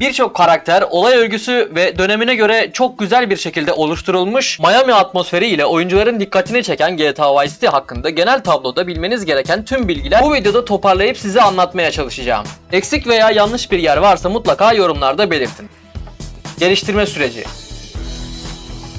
Birçok karakter, olay örgüsü ve dönemine göre çok güzel bir şekilde oluşturulmuş Miami atmosferi ile oyuncuların dikkatini çeken GTA Vice City hakkında genel tabloda bilmeniz gereken tüm bilgiler bu videoda toparlayıp size anlatmaya çalışacağım. Eksik veya yanlış bir yer varsa mutlaka yorumlarda belirtin. Geliştirme süreci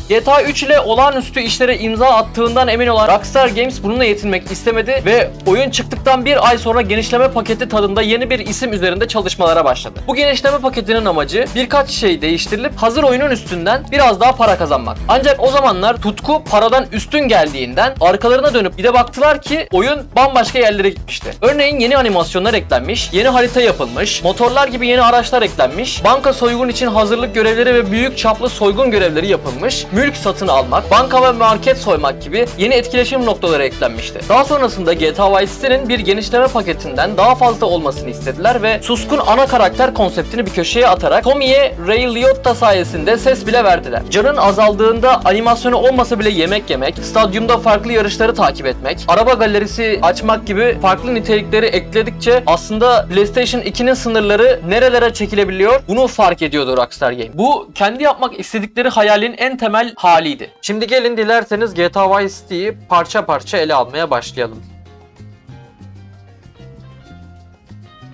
GTA 3 ile olağanüstü işlere imza attığından emin olan Rockstar Games bununla yetinmek istemedi ve oyun çıktıktan bir ay sonra genişleme paketi tadında yeni bir isim üzerinde çalışmalara başladı. Bu genişleme paketinin amacı birkaç şey değiştirilip hazır oyunun üstünden biraz daha para kazanmak. Ancak o zamanlar tutku paradan üstün geldiğinden arkalarına dönüp bir de baktılar ki oyun bambaşka yerlere gitmişti. Örneğin yeni animasyonlar eklenmiş, yeni harita yapılmış, motorlar gibi yeni araçlar eklenmiş, banka soygun için hazırlık görevleri ve büyük çaplı soygun görevleri yapılmış, mülk satın almak, banka ve market soymak gibi yeni etkileşim noktaları eklenmişti. Daha sonrasında GTA Vice City'nin bir genişleme paketinden daha fazla olmasını istediler ve suskun ana karakter konseptini bir köşeye atarak Tommy'ye Ray Liotta sayesinde ses bile verdiler. Canın azaldığında animasyonu olmasa bile yemek yemek, stadyumda farklı yarışları takip etmek, araba galerisi açmak gibi farklı nitelikleri ekledikçe aslında PlayStation 2'nin sınırları nerelere çekilebiliyor bunu fark ediyordu Rockstar Game. Bu kendi yapmak istedikleri hayalin en temel haliydi. Şimdi gelin dilerseniz GTA Vice City'yi parça parça ele almaya başlayalım.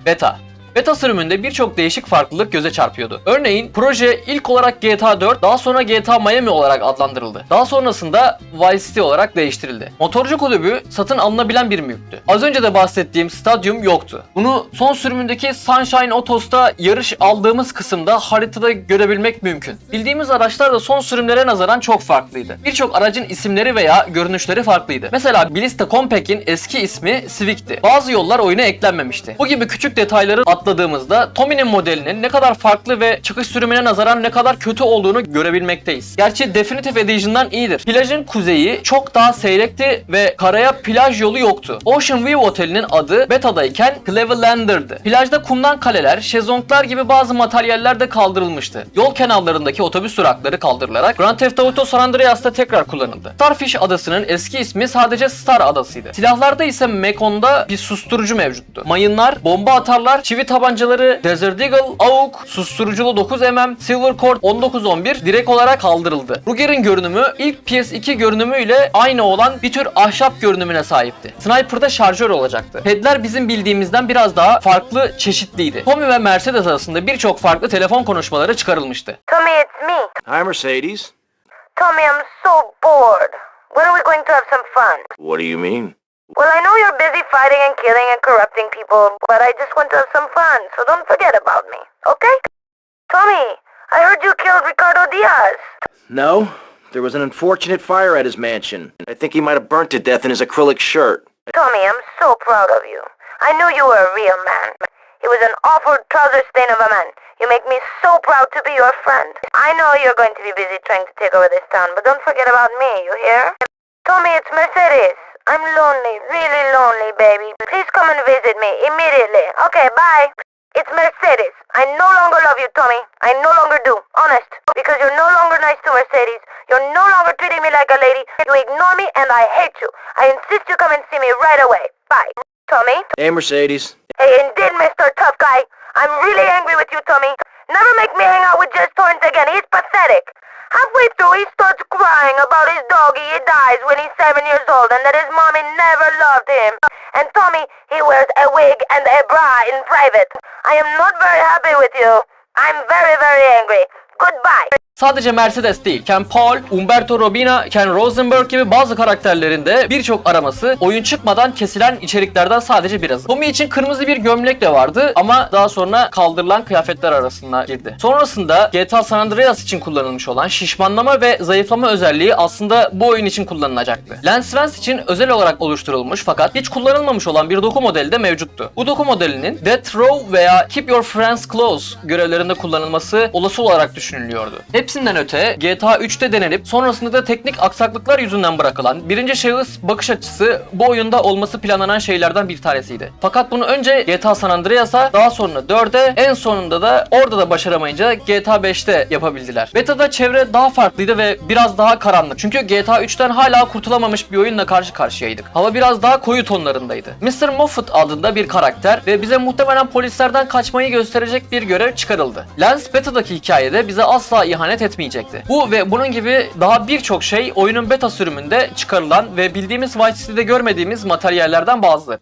Beta Beta sürümünde birçok değişik farklılık göze çarpıyordu. Örneğin proje ilk olarak GTA 4, daha sonra GTA Miami olarak adlandırıldı. Daha sonrasında Vice City olarak değiştirildi. Motorcu kulübü satın alınabilen bir mülktü. Az önce de bahsettiğim stadyum yoktu. Bunu son sürümündeki Sunshine Autos'ta yarış aldığımız kısımda haritada görebilmek mümkün. Bildiğimiz araçlar da son sürümlere nazaran çok farklıydı. Birçok aracın isimleri veya görünüşleri farklıydı. Mesela Blista Compact'in eski ismi Civic'ti. Bazı yollar oyuna eklenmemişti. Bu gibi küçük detayları atladığımızda Tommy'nin modelinin ne kadar farklı ve çıkış sürümüne nazaran ne kadar kötü olduğunu görebilmekteyiz. Gerçi Definitive Edition'dan iyidir. Plajın kuzeyi çok daha seyrekti ve karaya plaj yolu yoktu. Ocean View Oteli'nin adı betadayken Clevelander'dı. Plajda kumdan kaleler, şezlonglar gibi bazı materyaller de kaldırılmıştı. Yol kenarlarındaki otobüs durakları kaldırılarak Grand Theft Auto San Andreas'ta tekrar kullanıldı. Starfish adasının eski ismi sadece Star adasıydı. Silahlarda ise Mekon'da bir susturucu mevcuttu. Mayınlar, bomba atarlar, çivi tabancaları, Desert Eagle, AUK, susturuculu 9mm, Silver Cord 1911 direkt olarak kaldırıldı. Ruger'in görünümü ilk PS2 görünümüyle aynı olan bir tür ahşap görünümüne sahipti. Sniper'da şarjör olacaktı. Pedler bizim bildiğimizden biraz daha farklı, çeşitliydi. Tommy ve Mercedes arasında birçok farklı telefon konuşmaları çıkarılmıştı. Tommy, it's me. Hi, Mercedes. Tommy, I'm so bored. When are we going to have some fun? What do you mean? Well, I know you're busy fighting and killing and corrupting people, but I just want to have some fun, so don't forget about me, okay? Tommy, I heard you killed Ricardo Diaz. No, there was an unfortunate fire at his mansion. I think he might have burnt to death in his acrylic shirt. Tommy, I'm so proud of you. I knew you were a real man. He was an awful trouser stain of a man. You make me so proud to be your friend. I know you're going to be busy trying to take over this town, but don't forget about me, you hear? Tommy, it's Mercedes. I'm lonely, really lonely, baby. Please come and visit me immediately. Okay, bye. It's Mercedes. I no longer love you, Tommy. I no longer do. Honest. Because you're no longer nice to Mercedes. You're no longer treating me like a lady. You ignore me and I hate you. I insist you come and see me right away. Bye. Tommy? Hey, Mercedes. Hey, indeed, Mr. Tough Guy. I'm really angry with you, Tommy. Never make me hang out with Jess Torrance again. He's pathetic. Halfway through, he starts crying about his doggy. He dies when he's seven years old and that his mommy never loved him. And Tommy, he wears a wig and a bra in private. I am not very happy with you. I'm very, very angry. Goodbye. Sadece Mercedes değil, Ken Paul, Umberto Robina, Ken Rosenberg gibi bazı karakterlerin de birçok araması oyun çıkmadan kesilen içeriklerden sadece birazı. Tommy için kırmızı bir gömlek de vardı ama daha sonra kaldırılan kıyafetler arasına girdi. Sonrasında GTA San Andreas için kullanılmış olan şişmanlama ve zayıflama özelliği aslında bu oyun için kullanılacaktı. Lance Vance için özel olarak oluşturulmuş fakat hiç kullanılmamış olan bir doku modeli de mevcuttu. Bu doku modelinin Death Row veya Keep Your Friends Close görevlerinde kullanılması olası olarak düşünülüyordu. Hepsinden öte GTA 3'te denenip sonrasında da teknik aksaklıklar yüzünden bırakılan birinci şahıs bakış açısı bu oyunda olması planlanan şeylerden bir tanesiydi. Fakat bunu önce GTA San Andreas'a daha sonra 4'e en sonunda da orada da başaramayınca GTA 5'te yapabildiler. Beta'da çevre daha farklıydı ve biraz daha karanlık. Çünkü GTA 3'ten hala kurtulamamış bir oyunla karşı karşıyaydık. Hava biraz daha koyu tonlarındaydı. Mr. Moffat adında bir karakter ve bize muhtemelen polislerden kaçmayı gösterecek bir görev çıkarıldı. Lance Beta'daki hikayede bize asla ihanet etmeyecekti. Bu ve bunun gibi daha birçok şey oyunun beta sürümünde çıkarılan ve bildiğimiz Vice City'de görmediğimiz materyallerden bazıları.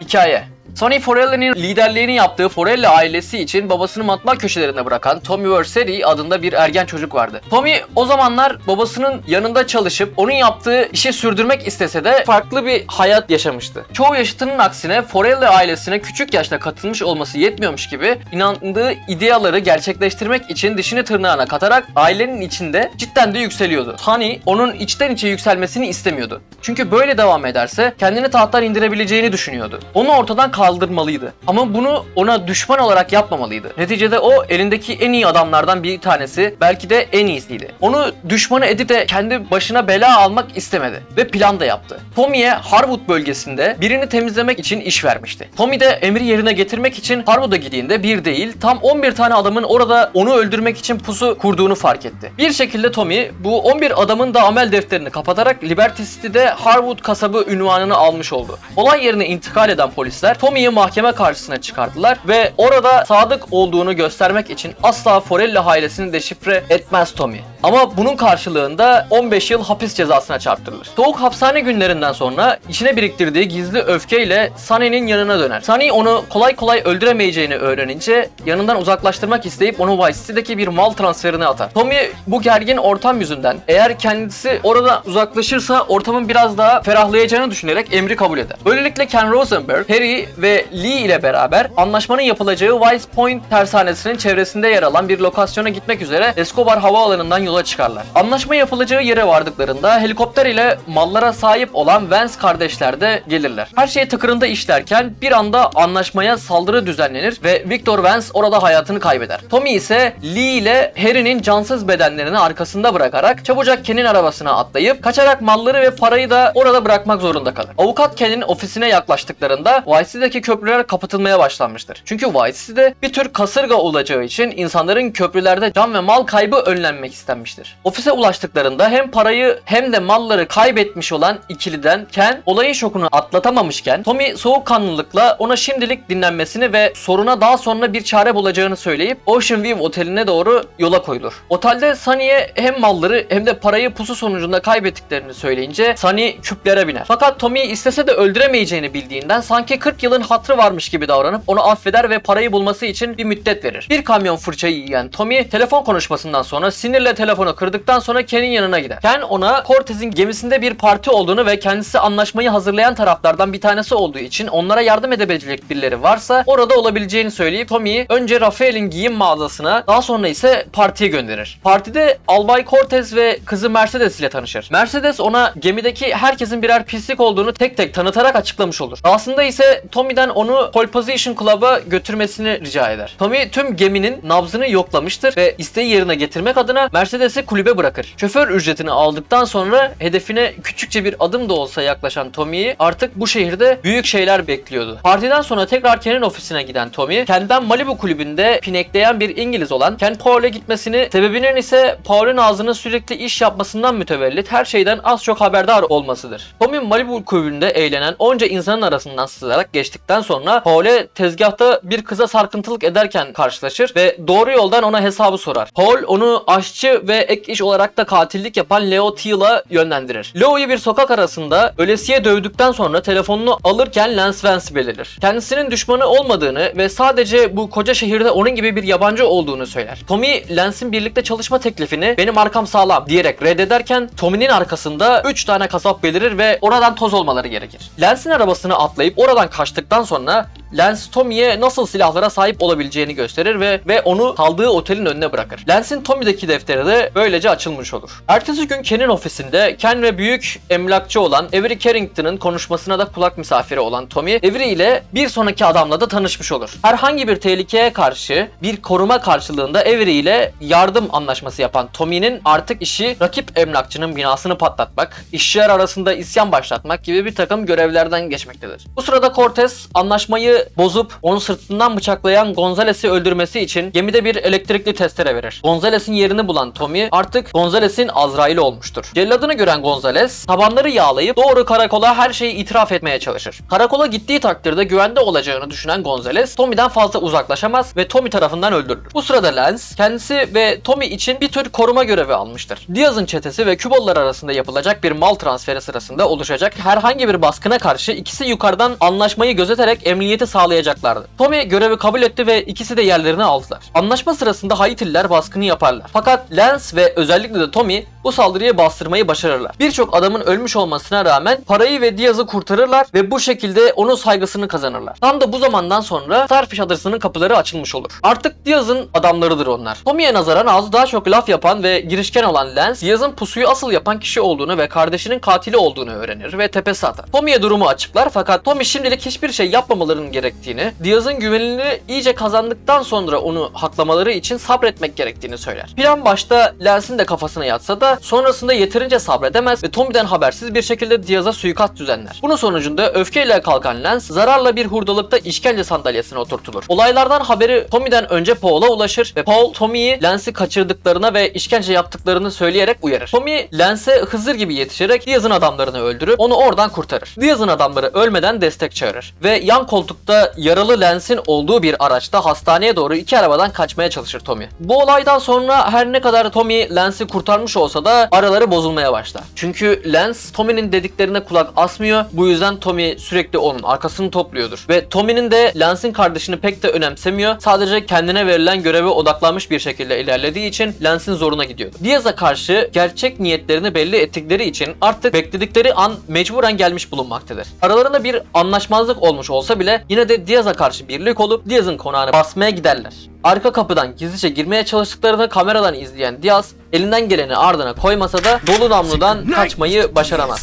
Hikaye Sonny Forelli'nin liderliğini yaptığı Forelli ailesi için babasını matbaa köşelerine bırakan Tommy Verseri adında bir ergen çocuk vardı. Tommy o zamanlar babasının yanında çalışıp onun yaptığı işi sürdürmek istese de farklı bir hayat yaşamıştı. Çoğu yaşıtının aksine Forelli ailesine küçük yaşta katılmış olması yetmiyormuş gibi inandığı ideaları gerçekleştirmek için dişini tırnağına katarak ailenin içinde cidden de yükseliyordu. Sonny onun içten içe yükselmesini istemiyordu. Çünkü böyle devam ederse kendini tahttan indirebileceğini düşünüyordu. Onu ortadan kaldırmalıydı. Ama bunu ona düşman olarak yapmamalıydı. Neticede o elindeki en iyi adamlardan bir tanesi, belki de en iyisiydi. Onu düşmanı edip de kendi başına bela almak istemedi ve plan da yaptı. Tommy'ye Harwood bölgesinde birini temizlemek için iş vermişti. Tommy de emri yerine getirmek için Harwood'a gittiğinde bir değil, tam 11 tane adamın orada onu öldürmek için pusu kurduğunu fark etti. Bir şekilde Tommy bu 11 adamın da amel defterini kapatarak Liberty City'de Harwood kasabı ünvanını almış oldu. Olay yerine intikal eden polisler Tommy'yi mahkeme karşısına çıkardılar ve orada sadık olduğunu göstermek için asla Forelli ailesini deşifre etmez Tommy. Ama bunun karşılığında 15 yıl hapis cezasına çarptırılır. Soğuk hapishane günlerinden sonra içine biriktirdiği gizli öfkeyle Sunny'nin yanına döner. Sunny onu kolay kolay öldüremeyeceğini öğrenince yanından uzaklaştırmak isteyip onu Vice City'deki bir mal transferine atar. Tommy bu gergin ortam yüzünden eğer kendisi orada uzaklaşırsa ortamın biraz daha ferahlayacağını düşünerek emri kabul eder. Böylelikle Ken Rosenberg, Harry ve Lee ile beraber anlaşmanın yapılacağı Wise Point tersanesinin çevresinde yer alan bir lokasyona gitmek üzere Escobar havaalanından yola çıkarlar. Anlaşma yapılacağı yere vardıklarında helikopter ile mallara sahip olan Vance kardeşler de gelirler. Her şey tıkırında işlerken bir anda anlaşmaya saldırı düzenlenir ve Victor Vance orada hayatını kaybeder. Tommy ise Lee ile Harry'nin cansız bedenlerini arkasında bırakarak çabucak Ken'in arabasına atlayıp kaçarak malları ve parayı da orada bırakmak zorunda kalır. Avukat Ken'in ofisine yaklaştıklarında Vice köprüler kapatılmaya başlanmıştır. Çünkü Vice bir tür kasırga olacağı için insanların köprülerde can ve mal kaybı önlenmek istenmiştir. Ofise ulaştıklarında hem parayı hem de malları kaybetmiş olan ikiliden Ken olayın şokunu atlatamamışken Tommy soğukkanlılıkla ona şimdilik dinlenmesini ve soruna daha sonra bir çare bulacağını söyleyip Ocean View oteline doğru yola koyulur. Otelde Sunny'e hem malları hem de parayı pusu sonucunda kaybettiklerini söyleyince Sunny küplere biner. Fakat Tommy'yi istese de öldüremeyeceğini bildiğinden sanki 40 yılın hatrı varmış gibi davranıp onu affeder ve parayı bulması için bir müddet verir. Bir kamyon fırçayı yiyen Tommy telefon konuşmasından sonra sinirle telefonu kırdıktan sonra Ken'in yanına gider. Ken ona Cortez'in gemisinde bir parti olduğunu ve kendisi anlaşmayı hazırlayan taraflardan bir tanesi olduğu için onlara yardım edebilecek birileri varsa orada olabileceğini söyleyip Tommy'yi önce Rafael'in giyim mağazasına daha sonra ise partiye gönderir. Partide Albay Cortez ve kızı Mercedes ile tanışır. Mercedes ona gemideki herkesin birer pislik olduğunu tek tek tanıtarak açıklamış olur. Aslında ise Tommy'den onu Pole Position Club'a götürmesini rica eder. Tommy tüm geminin nabzını yoklamıştır ve isteği yerine getirmek adına Mercedes'i kulübe bırakır. Şoför ücretini aldıktan sonra hedefine küçükçe bir adım da olsa yaklaşan Tommy'yi artık bu şehirde büyük şeyler bekliyordu. Partiden sonra tekrar Ken'in ofisine giden Tommy, Ken'den Malibu kulübünde pinekleyen bir İngiliz olan Ken Paul'e gitmesini, sebebinin ise Paul'ün ağzının sürekli iş yapmasından mütevellit her şeyden az çok haberdar olmasıdır. Tommy Malibu kulübünde eğlenen onca insanın arasından sızarak geçtikten sonra Paul'e tezgahta bir kıza sarkıntılık ederken karşılaşır ve doğru yoldan ona hesabı sorar. Paul onu aşçı ve ek iş olarak da katillik yapan Leo Teal'a yönlendirir. Leo'yu bir sokak arasında ölesiye dövdükten sonra telefonunu alırken Lance Vance belirir. Kendisinin düşmanı olmadığını ve sadece bu koca şehirde onun gibi bir yabancı olduğunu söyler. Tommy Lance'in birlikte çalışma teklifini benim arkam sağlam diyerek reddederken Tommy'nin arkasında 3 tane kasap belirir ve oradan toz olmaları gerekir. Lance'in arabasını atlayıp oradan kaçtıktan sonra Lance Tommy'ye nasıl silahlara sahip olabileceğini gösterir ve ve onu kaldığı otelin önüne bırakır. Lance'in Tommy'deki defteri de böylece açılmış olur. Ertesi gün Ken'in ofisinde Ken ve büyük emlakçı olan Avery Carrington'ın konuşmasına da kulak misafiri olan Tommy, Avery ile bir sonraki adamla da tanışmış olur. Herhangi bir tehlikeye karşı bir koruma karşılığında Avery ile yardım anlaşması yapan Tommy'nin artık işi rakip emlakçının binasını patlatmak, işçiler arasında isyan başlatmak gibi bir takım görevlerden geçmektedir. Bu sırada Cortez anlaşmayı bozup onu sırtından bıçaklayan Gonzalez'i öldürmesi için gemide bir elektrikli testere verir. Gonzalez'in yerini bulan Tommy artık Gonzalez'in Azrail'i olmuştur. Celladını gören Gonzalez tabanları yağlayıp doğru karakola her şeyi itiraf etmeye çalışır. Karakola gittiği takdirde güvende olacağını düşünen Gonzalez Tommy'den fazla uzaklaşamaz ve Tommy tarafından öldürülür. Bu sırada Lance kendisi ve Tommy için bir tür koruma görevi almıştır. Diaz'ın çetesi ve Kübalılar arasında yapılacak bir mal transferi sırasında oluşacak herhangi bir baskına karşı ikisi yukarıdan anlaşmayı gözeterek emniyeti sağlayacaklardı. Tommy görevi kabul etti ve ikisi de yerlerini aldılar. Anlaşma sırasında Haitililer baskını yaparlar. Fakat Lance ve özellikle de Tommy bu saldırıyı bastırmayı başarırlar. Birçok adamın ölmüş olmasına rağmen parayı ve Diaz'ı kurtarırlar ve bu şekilde onun saygısını kazanırlar. Tam da bu zamandan sonra Starfish adasının kapıları açılmış olur. Artık Diaz'ın adamlarıdır onlar. Tommy'ye nazaran ağzı daha çok laf yapan ve girişken olan Lance, Diaz'ın pusuyu asıl yapan kişi olduğunu ve kardeşinin katili olduğunu öğrenir ve tepesi atar. Tommy'ye durumu açıklar fakat Tommy şimdilik hiçbir şey yapmamalarının gerektiğini, Diaz'ın güvenilini iyice kazandıktan sonra onu haklamaları için sabretmek gerektiğini söyler. Plan başta Lance'in de kafasına yatsa da sonrasında yeterince sabredemez ve Tommy'den habersiz bir şekilde Diaz'a suikast düzenler. Bunun sonucunda öfkeyle kalkan Lance zararla bir hurdalıkta işkence sandalyesine oturtulur. Olaylardan haberi Tommy'den önce Paul'a ulaşır ve Paul Tommy'yi Lance'i kaçırdıklarına ve işkence yaptıklarını söyleyerek uyarır. Tommy Lance'e Hızır gibi yetişerek Diaz'ın adamlarını öldürüp onu oradan kurtarır. Diaz'ın adamları ölmeden destek çağırır ve yan koltukta yaralı Lance'in olduğu bir araçta hastaneye doğru iki arabadan kaçmaya çalışır Tommy. Bu olaydan sonra her ne kadar Tommy Lance'i kurtarmış olsa da araları bozulmaya başlar. Çünkü Lance Tommy'nin dediklerine kulak asmıyor. Bu yüzden Tommy sürekli onun arkasını topluyordur. Ve Tommy'nin de Lance'in kardeşini pek de önemsemiyor. Sadece kendine verilen göreve odaklanmış bir şekilde ilerlediği için Lance'in zoruna gidiyordu. Diaz'a karşı gerçek niyetlerini belli ettikleri için artık bekledikleri an mecburen gelmiş bulunmaktadır. Aralarında bir anlaşmazlık olmuş olsa bile yine de Diaz'a karşı birlik olup Diaz'ın konağını basmaya giderler. Arka kapıdan gizlice girmeye çalıştıklarını kameradan izleyen Diaz elinden geleni ardına koymasa da dolu namludan kaçmayı başaramaz.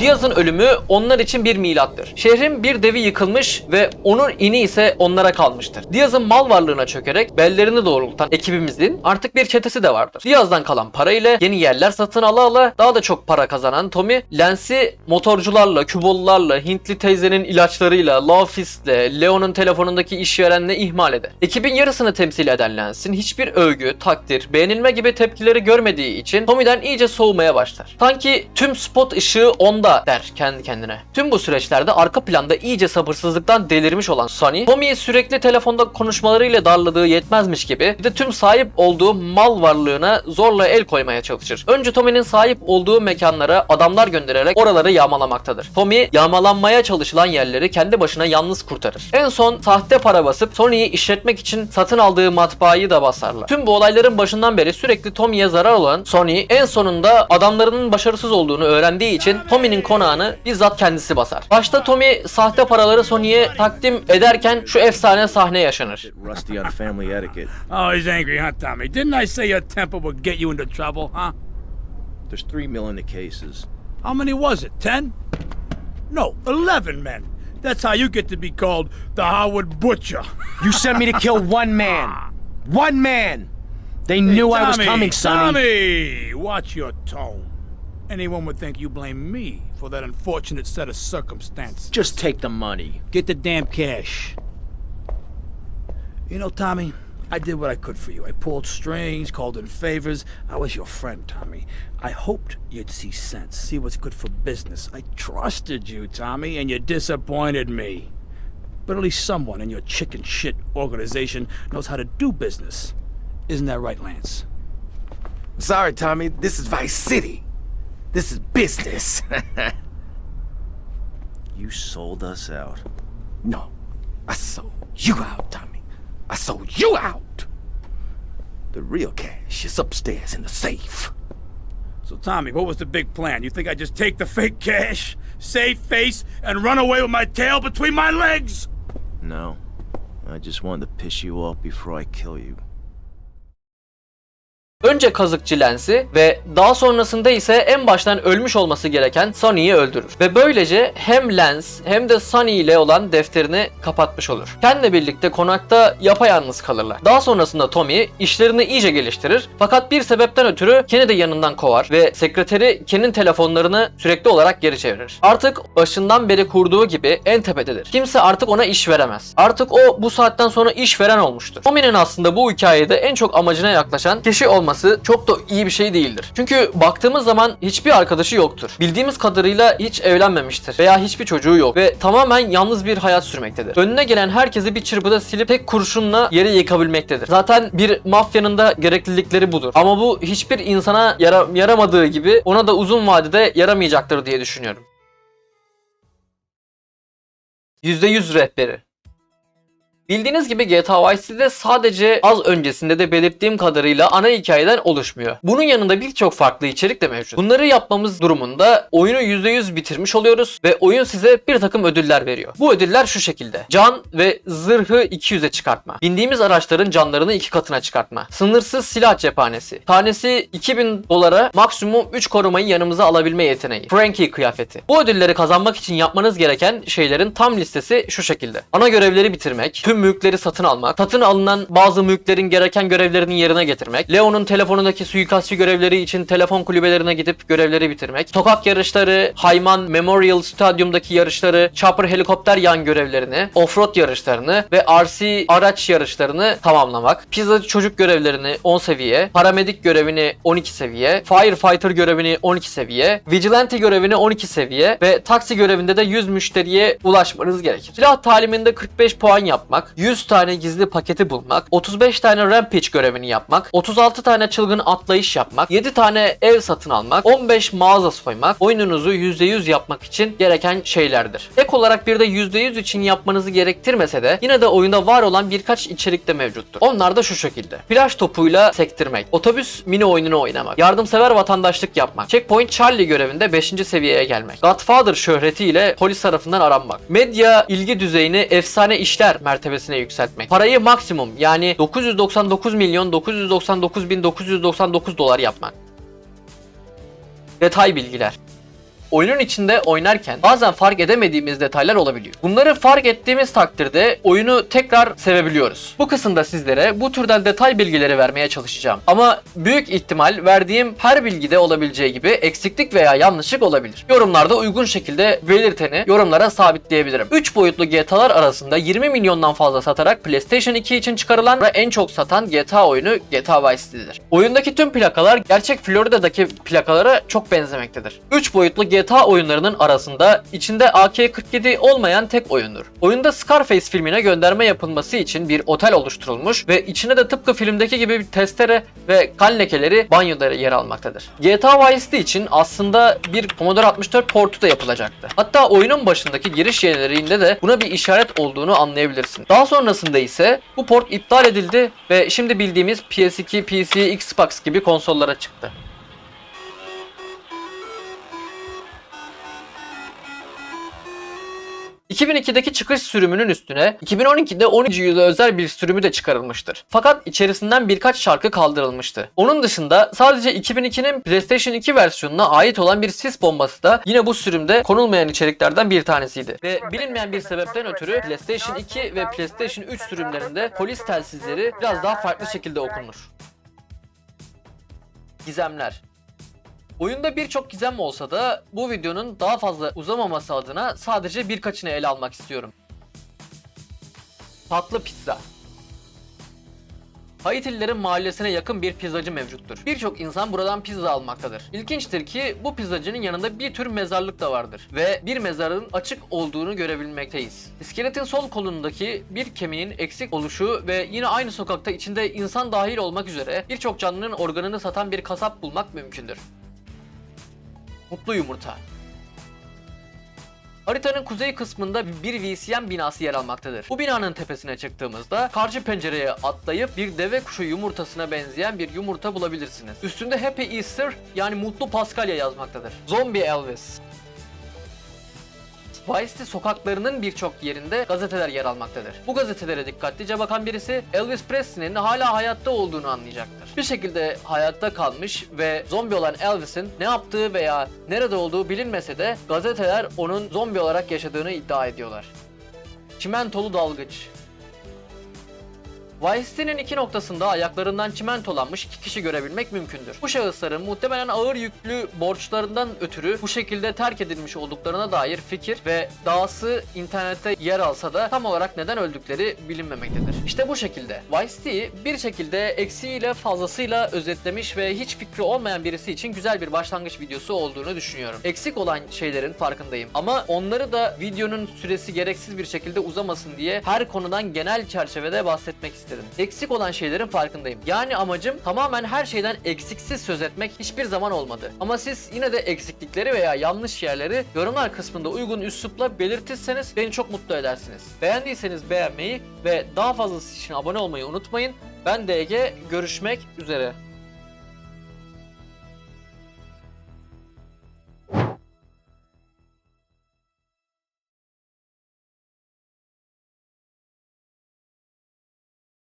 Diaz'ın ölümü onlar için bir milattır. Şehrin bir devi yıkılmış ve onun ini ise onlara kalmıştır. Diaz'ın mal varlığına çökerek bellerini doğrultan ekibimizin artık bir çetesi de vardır. Diaz'dan kalan para ile yeni yerler satın ala ala daha da çok para kazanan Tommy, Lance'i motorcularla, Kübolularla, Hintli teyzenin ilaçlarıyla, Lawfist'le, Leon'un telefonundaki işverenle ihmal eder. Ekibin yarısını temsil eden Lance'in hiçbir övgü, takdir, beğenilme gibi tepkileri görmediği için Tommy'den iyice soğumaya başlar. Sanki tüm spot ışığı onda der kendi kendine. Tüm bu süreçlerde arka planda iyice sabırsızlıktan delirmiş olan Sonny, Tommy'yi sürekli telefonda konuşmalarıyla darladığı yetmezmiş gibi bir de tüm sahip olduğu mal varlığına zorla el koymaya çalışır. Önce Tommy'nin sahip olduğu mekanlara adamlar göndererek oraları yağmalamaktadır. Tommy yağmalanmaya çalışılan yerleri kendi başına yalnız kurtarır. En son sahte para basıp Sony'yi işletmek için satın aldığı matbaayı da basarlar. Tüm bu olayların başından beri sürekli Tommy'ye zarar olan Sony en sonunda adamlarının başarısız olduğunu öğrendiği için Tommy'nin konağını bizzat kendisi basar. Başta Tommy sahte paraları Sony'ye takdim ederken şu efsane sahne yaşanır. Rusty on family etiquette. Oh, he's angry, huh, Tommy? Didn't I say your temper would get you into trouble, huh? There's three mil in the cases. How many was it? Ten? No, eleven men. That's how you get to be called the Howard Butcher. You sent me to kill one man. One man. They knew I was Tommy, coming, Sonny. Tommy, watch your tone. Anyone would think you blame me for that unfortunate set of circumstances. Just take the money. Get the damn cash. You know, Tommy, I did what I could for you. I pulled strings, called in favors. I was your friend, Tommy. I hoped you'd see sense, see what's good for business. I trusted you, Tommy, and you disappointed me. But at least someone in your chicken shit organization knows how to do business. Isn't that right, Lance? Sorry, Tommy. This is Vice City. This is business. You sold us out. no, I sold you out, Tommy. I sold you out. The real cash is upstairs in the safe. So, Tommy, what was the big plan? You think I just take the fake cash, save face, and run away with my tail between my legs? No. I just wanted to piss you off before I kill you. Önce kazıkçı Lens'i ve daha sonrasında ise en baştan ölmüş olması gereken Sonny'yi öldürür. Ve böylece hem Lens hem de Sonny ile olan defterini kapatmış olur. Ken'le birlikte konakta yapayalnız kalırlar. Daha sonrasında Tommy işlerini iyice geliştirir fakat bir sebepten ötürü Ken'i de yanından kovar ve sekreteri Ken'in telefonlarını sürekli olarak geri çevirir. Artık başından beri kurduğu gibi en tepededir. Kimse artık ona iş veremez. Artık o bu saatten sonra iş veren olmuştur. Tommy'nin aslında bu hikayede en çok amacına yaklaşan kişi olması çok da iyi bir şey değildir. Çünkü baktığımız zaman hiçbir arkadaşı yoktur. Bildiğimiz kadarıyla hiç evlenmemiştir veya hiçbir çocuğu yok ve tamamen yalnız bir hayat sürmektedir. Önüne gelen herkesi bir çırpıda silip tek kurşunla yere yıkabilmektedir. Zaten bir mafyanın da gereklilikleri budur. Ama bu hiçbir insana yara- yaramadığı gibi ona da uzun vadede yaramayacaktır diye düşünüyorum. %100 rehberi Bildiğiniz gibi GTA Vice City'de sadece az öncesinde de belirttiğim kadarıyla ana hikayeden oluşmuyor. Bunun yanında birçok farklı içerik de mevcut. Bunları yapmamız durumunda oyunu %100 bitirmiş oluyoruz ve oyun size bir takım ödüller veriyor. Bu ödüller şu şekilde. Can ve zırhı 200'e çıkartma. Bindiğimiz araçların canlarını iki katına çıkartma. Sınırsız silah cephanesi. Tanesi 2000 dolara maksimum 3 korumayı yanımıza alabilme yeteneği. Frankie kıyafeti. Bu ödülleri kazanmak için yapmanız gereken şeylerin tam listesi şu şekilde. Ana görevleri bitirmek, tüm mülkleri satın almak, satın alınan bazı mülklerin gereken görevlerini yerine getirmek, Leo'nun telefonundaki suikastçı görevleri için telefon kulübelerine gidip görevleri bitirmek, sokak yarışları, Hayman Memorial Stadyum'daki yarışları, chopper helikopter yan görevlerini, offroad yarışlarını ve RC araç yarışlarını tamamlamak, pizzacı çocuk görevlerini 10 seviye, paramedik görevini 12 seviye, firefighter görevini 12 seviye, vigilante görevini 12 seviye ve taksi görevinde de 100 müşteriye ulaşmanız gerekir. Silah taliminde 45 puan yapmak, 100 tane gizli paketi bulmak, 35 tane rampage görevini yapmak, 36 tane çılgın atlayış yapmak, 7 tane ev satın almak, 15 mağaza soymak, oyununuzu %100 yapmak için gereken şeylerdir. Ek olarak bir de %100 için yapmanızı gerektirmese de yine de oyunda var olan birkaç içerik de mevcuttur. Onlar da şu şekilde. Flash topuyla sektirmek, otobüs mini oyununu oynamak, yardımsever vatandaşlık yapmak, Checkpoint Charlie görevinde 5. seviyeye gelmek, Godfather şöhretiyle polis tarafından aranmak, medya ilgi düzeyini efsane işler mertebesine yükseltmek, parayı maksimum yani 999 milyon 999 bin 999 dolar yapmak. Detay bilgiler. Oyunun içinde oynarken bazen fark edemediğimiz detaylar olabiliyor. Bunları fark ettiğimiz takdirde oyunu tekrar sevebiliyoruz. Bu kısımda sizlere bu türden detay bilgileri vermeye çalışacağım. Ama büyük ihtimal verdiğim her bilgide olabileceği gibi eksiklik veya yanlışlık olabilir. Yorumlarda uygun şekilde belirteni yorumlara sabitleyebilirim. 3 boyutlu GTA'lar arasında 20 milyondan fazla satarak PlayStation 2 için çıkarılan ve en çok satan GTA oyunu GTA Vice City'dir. Oyundaki tüm plakalar gerçek Florida'daki plakalara çok benzemektedir. 3 boyutlu GTA oyunlarının arasında içinde AK-47 olmayan tek oyundur. Oyunda Scarface filmine gönderme yapılması için bir otel oluşturulmuş ve içine de tıpkı filmdeki gibi bir testere ve kan lekeleri banyoda yer almaktadır. GTA Vice City için aslında bir Commodore 64 portu da yapılacaktı. Hatta oyunun başındaki giriş yerlerinde de buna bir işaret olduğunu anlayabilirsin. Daha sonrasında ise bu port iptal edildi ve şimdi bildiğimiz PS2, PC, Xbox gibi konsollara çıktı. ...2002'deki çıkış sürümünün üstüne 2012'de 13. yıla özel bir sürümü de çıkarılmıştır. Fakat içerisinden birkaç şarkı kaldırılmıştı. Onun dışında sadece 2002'nin PlayStation 2 versiyonuna ait olan bir sis bombası da yine bu sürümde konulmayan içeriklerden bir tanesiydi. Ve bilinmeyen bir sebepten ötürü PlayStation 2 ve PlayStation 3 sürümlerinde polis telsizleri biraz daha farklı şekilde okunur. Gizemler Oyunda birçok gizem olsa da bu videonun daha fazla uzamaması adına sadece birkaçını ele almak istiyorum. Tatlı pizza. Haitililerin mahallesine yakın bir pizzacı mevcuttur. Birçok insan buradan pizza almaktadır. İlginçtir ki bu pizzacının yanında bir tür mezarlık da vardır ve bir mezarın açık olduğunu görebilmekteyiz. İskeletin sol kolundaki bir kemiğin eksik oluşu ve yine aynı sokakta içinde insan dahil olmak üzere birçok canlının organını satan bir kasap bulmak mümkündür. Mutlu yumurta. Haritanın kuzey kısmında bir VCM binası yer almaktadır. Bu binanın tepesine çıktığımızda karşı pencereye atlayıp bir deve kuşu yumurtasına benzeyen bir yumurta bulabilirsiniz. Üstünde Happy Easter yani Mutlu Paskalya yazmaktadır. Zombie Elvis. City sokaklarının birçok yerinde gazeteler yer almaktadır. Bu gazetelere dikkatlice bakan birisi Elvis Presley'nin hala hayatta olduğunu anlayacaktır. Bir şekilde hayatta kalmış ve zombi olan Elvis'in ne yaptığı veya nerede olduğu bilinmese de gazeteler onun zombi olarak yaşadığını iddia ediyorlar. Çimentolu dalgıç Vice iki noktasında ayaklarından çimentolanmış iki kişi görebilmek mümkündür. Bu şahısların muhtemelen ağır yüklü borçlarından ötürü bu şekilde terk edilmiş olduklarına dair fikir ve dahası internette yer alsa da tam olarak neden öldükleri bilinmemektedir. İşte bu şekilde Vice bir şekilde eksiğiyle fazlasıyla özetlemiş ve hiç fikri olmayan birisi için güzel bir başlangıç videosu olduğunu düşünüyorum. Eksik olan şeylerin farkındayım ama onları da videonun süresi gereksiz bir şekilde uzamasın diye her konudan genel çerçevede bahsetmek istedim. Eksik olan şeylerin farkındayım. Yani amacım tamamen her şeyden eksiksiz söz etmek hiçbir zaman olmadı. Ama siz yine de eksiklikleri veya yanlış yerleri yorumlar kısmında uygun üslupla belirtirseniz beni çok mutlu edersiniz. Beğendiyseniz beğenmeyi ve daha fazlası için abone olmayı unutmayın. Ben DG görüşmek üzere.